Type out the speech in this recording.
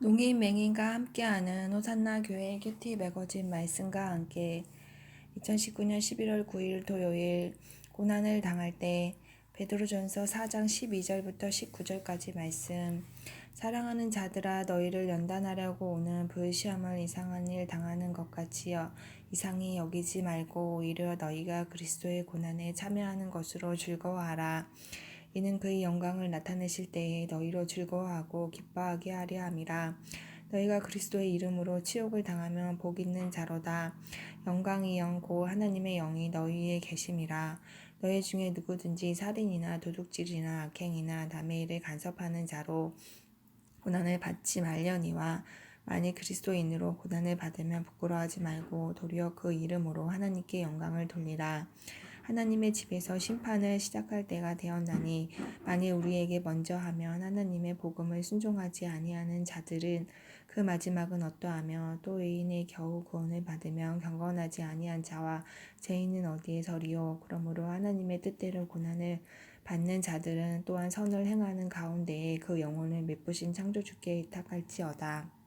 농인 맹인과 함께하는 호산나 교회 큐티 매거진 말씀과 함께 2019년 11월 9일 토요일 고난을 당할 때 베드로전서 4장 12절부터 19절까지 말씀. 사랑하는 자들아 너희를 연단하려고 오는 불시험을 이상한 일 당하는 것 같이요. 이상히 여기지 말고 오히려 너희가 그리스도의 고난에 참여하는 것으로 즐거워하라 이는 그의 영광을 나타내실 때에 너희로 즐거워하고 기뻐하게 하려 함이라. 너희가 그리스도의 이름으로 치욕을 당하면 복 있는 자로다. 영광이 영고 하나님의 영이 너희에 계심이라. 너희 중에 누구든지 살인이나 도둑질이나 악행이나 남의 일을 간섭하는 자로 고난을 받지 말려니와 만일 그리스도인으로 고난을 받으면 부끄러워하지 말고 도리어 그 이름으로 하나님께 영광을 돌리라. 하나님의 집에서 심판을 시작할 때가 되었나니 만일 우리에게 먼저 하면 하나님의 복음을 순종하지 아니하는 자들은 그 마지막은 어떠하며 또 의인의 겨우 구원을 받으면 경건하지 아니한 자와 죄인은 어디에 서리요 그러므로 하나님의 뜻대로 고난을 받는 자들은 또한 선을 행하는 가운데에 그 영혼을 메쁘신 창조주께 의탁할지어다.